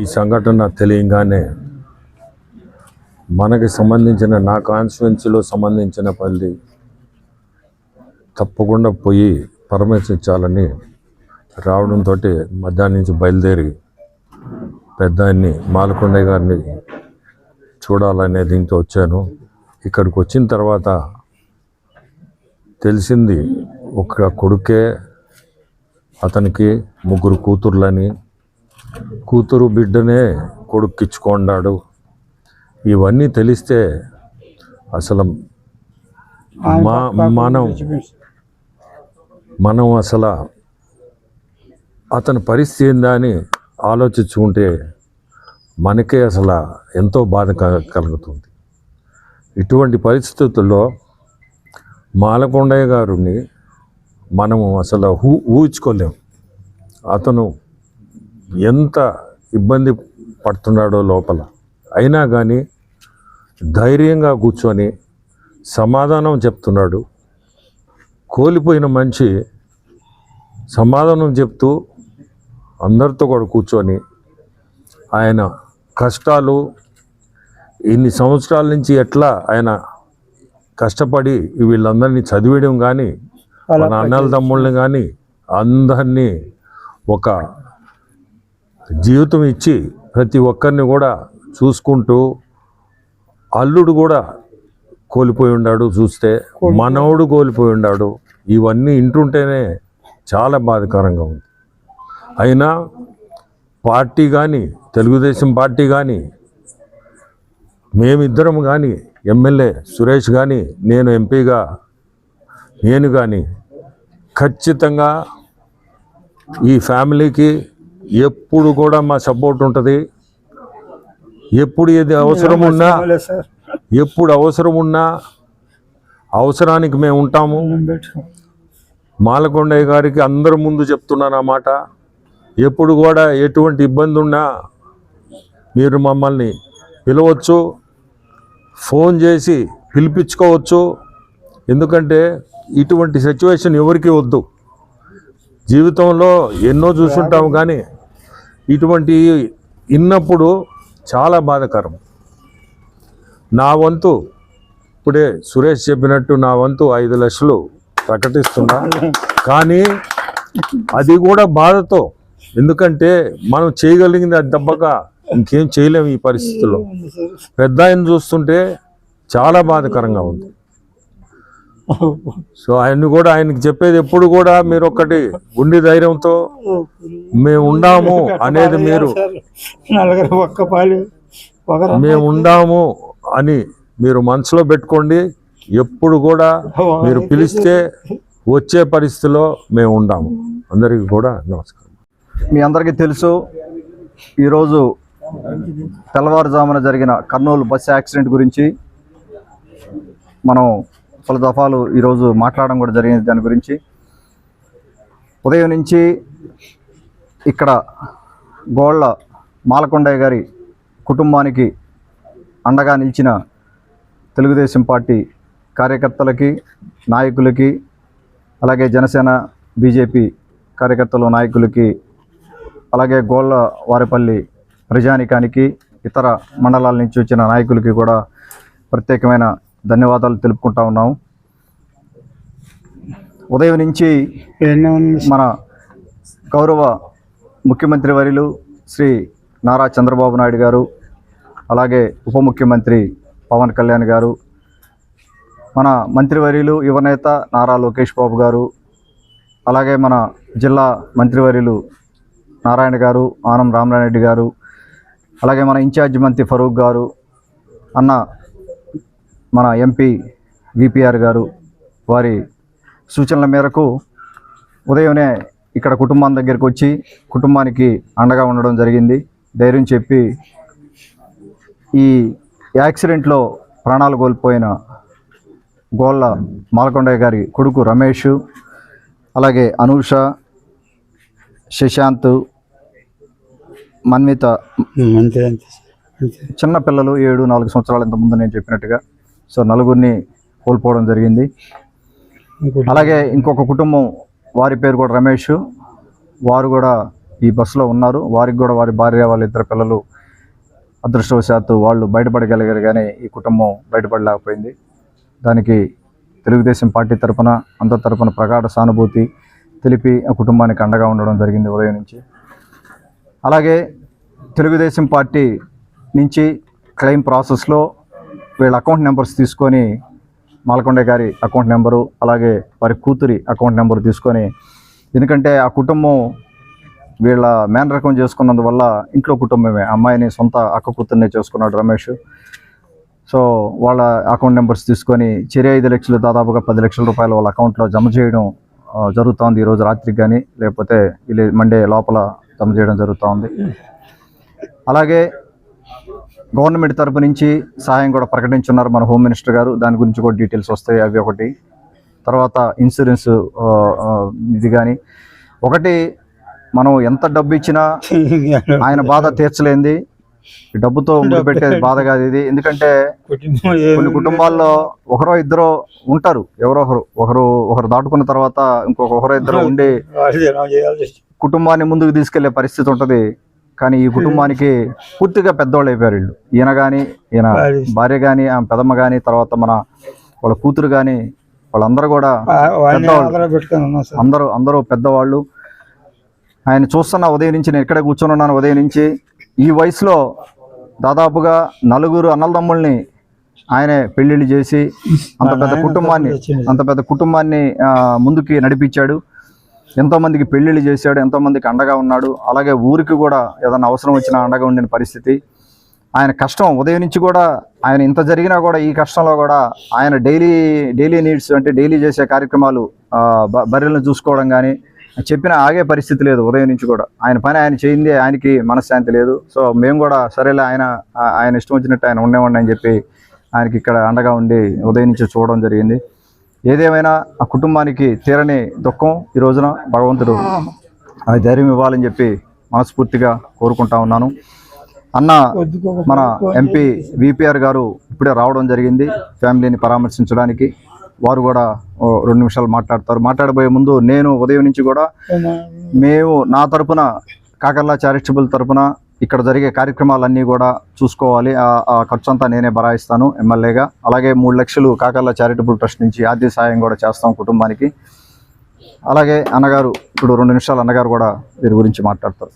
ఈ సంఘటన తెలియగానే మనకి సంబంధించిన నా కాన్స్టిట్యున్సీలో సంబంధించిన పల్లి తప్పకుండా పోయి పరామర్శించాలని రావడంతో మధ్యాహ్నం నుంచి బయలుదేరి పెద్ద ఆయన్ని మాలకొండయ్య గారిని చూడాలనే దీంతో వచ్చాను. ఇక్కడికి వచ్చిన తర్వాత తెలిసింది ఒక కొడుకే అతనికి ముగ్గురు కూతుర్లని కూతురు బిడ్డనే కొడుక్కిచ్చుకున్నాడు ఇవన్నీ తెలిస్తే అసలు మా మనం మనం అసలు అతని పరిస్థితి ఏందా అని ఆలోచించుకుంటే మనకే అసలు ఎంతో బాధ కలుగుతుంది. ఇటువంటి పరిస్థితుల్లో మాలకొండయ్య గారిని మనము అసలు ఊ ఊహించుకోలేము అతను ఎంత ఇబ్బంది పడుతున్నాడో లోపల. అయినా కానీ ధైర్యంగా కూర్చొని సమాధానం చెప్తున్నాడు. కోల్పోయిన మనిషి సమాధానం చెప్తూ అందరితో కూడా కూర్చొని ఆయన కష్టాలు ఇన్ని సంవత్సరాల నుంచి ఎట్లా ఆయన కష్టపడి వీళ్ళందరినీ చదివేయడం కానీ మన అన్నల తమ్ముళ్ళని కానీ అందరినీ ఒక జీవితం ఇచ్చి ప్రతి ఒక్కరిని కూడా చూసుకుంటూ అల్లుడు కూడా కోల్పోయి ఉన్నాడు చూస్తే మనవడు కోల్పోయి ఉన్నాడు ఇవన్నీ ఇంటుంటేనే చాలా బాధాకరంగా ఉంది. అయినా పార్టీ కానీ తెలుగుదేశం పార్టీ కానీ మేమిద్దరం కానీ ఎమ్మెల్యే సురేష్ కానీ నేను ఎంపీగా నేను కానీ ఖచ్చితంగా ఈ ఫ్యామిలీకి ఎప్పుడు కూడా మా సపోర్ట్ ఉంటుంది. ఎప్పుడు ఏది అవసరం ఉన్నా ఎప్పుడు అవసరం ఉన్నా అవసరానికి మేము ఉంటాము. మాలకొండయ్య గారికి అందరి ముందు చెప్తున్నాను ఆ మాట. ఎప్పుడు కూడా ఎటువంటి ఇబ్బంది ఉన్నా మీరు మమ్మల్ని పిలవచ్చు ఫోన్ చేసి పిలిపించుకోవచ్చు. ఎందుకంటే ఇటువంటి సిచ్యువేషన్ ఎవరికి వద్దు. జీవితంలో ఎన్నో చూసుంటాము కానీ ఇటువంటి విన్నప్పుడు చాలా బాధాకరం. నా వంతు ఇప్పుడే సురేష్ చెప్పినట్టు నా వంతు ఐదు లక్షలు ప్రకటిస్తున్నా. కానీ అది కూడా బాధతో ఎందుకంటే మనం చేయగలిగింది అది దెబ్బగా ఇంకేం చేయలేము ఈ పరిస్థితుల్లో. పెద్ద ఆయన చూస్తుంటే చాలా బాధాకరంగా ఉంది. సో ఆయన్ని కూడా ఆయనకి చెప్పేది ఎప్పుడు కూడా మీరు ఒక్కటి గుండె ధైర్యంతో మేము ఉండాము అనేది మీరు నలుగురు ఒక్క పాలు ఒక మేము ఉండాము అని మీరు మనసులో పెట్టుకోండి. ఎప్పుడు కూడా మీరు పిలిస్తే వచ్చే పరిస్థితిలో మేము ఉండాము. అందరికీ కూడా నమస్కారం. మీ అందరికీ తెలుసు ఈరోజు తెల్లవారుజామున జరిగిన కర్నూలు బస్సు యాక్సిడెంట్ గురించి మనం పలు దఫాలు ఈరోజు మాట్లాడడం కూడా జరిగింది దాని గురించి. ఉదయం నుంచి ఇక్కడ గోళ్ళ మాలకొండయ్య గారి కుటుంబానికి అండగా నిలిచిన తెలుగుదేశం పార్టీ కార్యకర్తలకి నాయకులకి అలాగే జనసేన బీజేపీ కార్యకర్తలు నాయకులకి అలాగే గోళ్ళ వారిపల్లి ప్రజానికానికి ఇతర మండలాల నుంచి వచ్చిన నాయకులకి కూడా ప్రత్యేకమైన ధన్యవాదాలు తెలుపుకుంటా ఉన్నాము ఉదయం నుంచి మన గౌరవ ముఖ్యమంత్రి వర్యులు శ్రీ నారా చంద్రబాబు నాయుడు గారు అలాగే ఉప ముఖ్యమంత్రి పవన్ కళ్యాణ్ గారు మన మంత్రివర్యులు యువనేత నారా లోకేష్ బాబు గారు అలాగే మన జిల్లా మంత్రివర్యులు నారాయణ గారు ఆనం రామనారెడ్డి గారు అలాగే మన ఇన్ఛార్జ్ మంత్రి ఫరూక్ గారు అన్న మన ఎంపీ విపిఆర్ గారు వారి సూచనల మేరకు ఉదయమే ఇక్కడ కుటుంబం దగ్గరికి వచ్చి కుటుంబానికి అండగా ఉండడం జరిగింది. ధైర్యం చెప్పి ఈ యాక్సిడెంట్లో ప్రాణాలు కోల్పోయిన గోళ్ళ మాలకొండయ్య గారి కొడుకు రమేష్ అలాగే అనూష శశాంత్ మన్విత అంతే అంతే అంతే. చిన్న పిల్లలు ఏడు నాలుగు సంవత్సరాల ఇంత ముందు నేను చెప్పినట్టుగా సో నలుగురిని కోల్పోవడం జరిగింది. అలాగే ఇంకొక కుటుంబం వారి పేరు కూడా రమేష్. వారు కూడా ఈ బస్సులో ఉన్నారు. వారికి కూడా వారి భార్య వాళ్ళ ఇద్దరు పిల్లలు అదృష్టవశాత్తు వాళ్ళు బయటపడగలిగారు కానీ ఈ కుటుంబం బయటపడలేకపోయింది. దానికి తెలుగుదేశం పార్టీ తరపున అందరి తరఫున ప్రగాఢ సానుభూతి తెలిపి ఆ కుటుంబానికి అండగా ఉండడం జరిగింది ఉదయం నుంచి. అలాగే తెలుగుదేశం పార్టీ నుంచి క్లెయిమ్ ప్రాసెస్లో వీళ్ళ అకౌంట్ నెంబర్స్ తీసుకొని మాలకొండ గారి అకౌంట్ నెంబరు అలాగే వారి కూతురి అకౌంట్ నెంబర్ తీసుకొని ఎందుకంటే ఆ కుటుంబం వీళ్ళ మేన రకం చేసుకున్నందువల్ల ఇంట్లో కుటుంబమే. అమ్మాయిని సొంత అక్క కూతుర్ని చేసుకున్నాడు రమేష్. సో వాళ్ళ అకౌంట్ నెంబర్స్ తీసుకొని చెరి ఐదు లక్షలు దాదాపుగా పది లక్షల రూపాయలు వాళ్ళ అకౌంట్లో జమ చేయడం జరుగుతుంది జరుగుతోంది ఈరోజు రాత్రికి కానీ లేకపోతే వీళ్ళు మండే లోపల జమ చేయడం జరుగుతూ ఉంది అలాగే గవర్నమెంట్ తరపు నుంచి సహాయం కూడా ప్రకటించున్నారు మన హోమ్ మినిస్టర్ గారు. దాని గురించి కూడా డీటెయిల్స్ వస్తాయి అవి ఒకటి. తర్వాత ఇన్సూరెన్స్ ఇది కానీ ఒకటి మనం ఎంత డబ్బు ఇచ్చినా ఆయన బాధ తీర్చలేంది. ఈ డబ్బుతో ముడిపెట్టేది బాధ కాదు ఇది. ఎందుకంటే కొన్ని కుటుంబాల్లో ఒకరో ఇద్దరు ఉంటారు. ఎవరో ఒకరు. ఒకరు ఒకరు దాటుకున్న తర్వాత ఇంకొక ఒకరో ఇద్దరు ఉండి కుటుంబాన్ని ముందుకు తీసుకెళ్ళే పరిస్థితి ఉంటది. కానీ ఈ కుటుంబానికి పూర్తిగా పెద్దవాళ్ళు అయిపోయారు వీళ్ళు. ఈయన కానీ ఈయన భార్య కానీ ఆమె పెదమ్మ కానీ తర్వాత మన వాళ్ళ కూతురు కానీ వాళ్ళందరూ కూడా అందరూ అందరూ పెద్దవాళ్ళు. ఆయన చూస్తున్న ఉదయం నుంచి నేను ఇక్కడే కూర్చొని ఉన్నాను ఉదయం నుంచి ఈ వయసులో దాదాపుగా నలుగురు అన్నలదమ్ముల్ని ఆయనే పెళ్ళిళ్ళు చేసి అంత పెద్ద కుటుంబాన్ని అంత పెద్ద కుటుంబాన్ని ముందుకి నడిపించాడు. ఎంతోమందికి పెళ్ళిళ్ళు చేశాడు ఎంతోమందికి అండగా ఉన్నాడు. అలాగే ఊరికి కూడా ఏదైనా అవసరం వచ్చినా అండగా ఉండిన పరిస్థితి. ఆయన కష్టం ఉదయం నుంచి కూడా ఆయన ఇంత జరిగినా కూడా ఈ కష్టంలో కూడా ఆయన డైలీ డైలీ నీడ్స్ అంటే డైలీ చేసే కార్యక్రమాలు బ- బర్రెలను చూసుకోవడం కానీ చెప్పిన ఆగే పరిస్థితి లేదు ఉదయం నుంచి కూడా. ఆయన పని ఆయన చేయింది ఆయనకి మనశ్శాంతి లేదు. సో మేము కూడా సరేలే ఆయన ఆయన ఇష్టం వచ్చినట్టు ఆయన ఉండేవాడిని అని చెప్పి ఆయనకి ఇక్కడ అండగా ఉండి ఉదయం నుంచి చూడడం జరిగింది. ఏదేమైనా ఆ కుటుంబానికి తీరని దుఃఖం ఈ రోజున భగవంతుడు ఆ ధైర్యం ఇవ్వాలని చెప్పి మనస్ఫూర్తిగా కోరుకుంటా ఉన్నాను. అన్న మన ఎంపీ విపిఆర్ గారు ఇప్పుడే రావడం జరిగింది ఫ్యామిలీని పరామర్శించడానికి. వారు కూడా రెండు నిమిషాలు మాట్లాడతారు. మాట్లాడబోయే ముందు నేను ఉదయం నుంచి కూడా మేము నా తరపున కాకర్లా చారిటబుల్ తరపున ఇక్కడ జరిగే కార్యక్రమాలన్నీ కూడా చూసుకోవాలి. ఆ- ఖర్చు అంతా నేనే బరాయిస్తాను ఎమ్మెల్యేగా. అలాగే మూడు లక్షలు కాకర్లా చారిటబుల్ ట్రస్ట్ నుంచి ఆర్థిక సాయం కూడా చేస్తాం కుటుంబానికి. అలాగే అన్నగారు ఇప్పుడు రెండు నిమిషాలు అన్నగారు కూడా వీరి గురించి మాట్లాడతారు.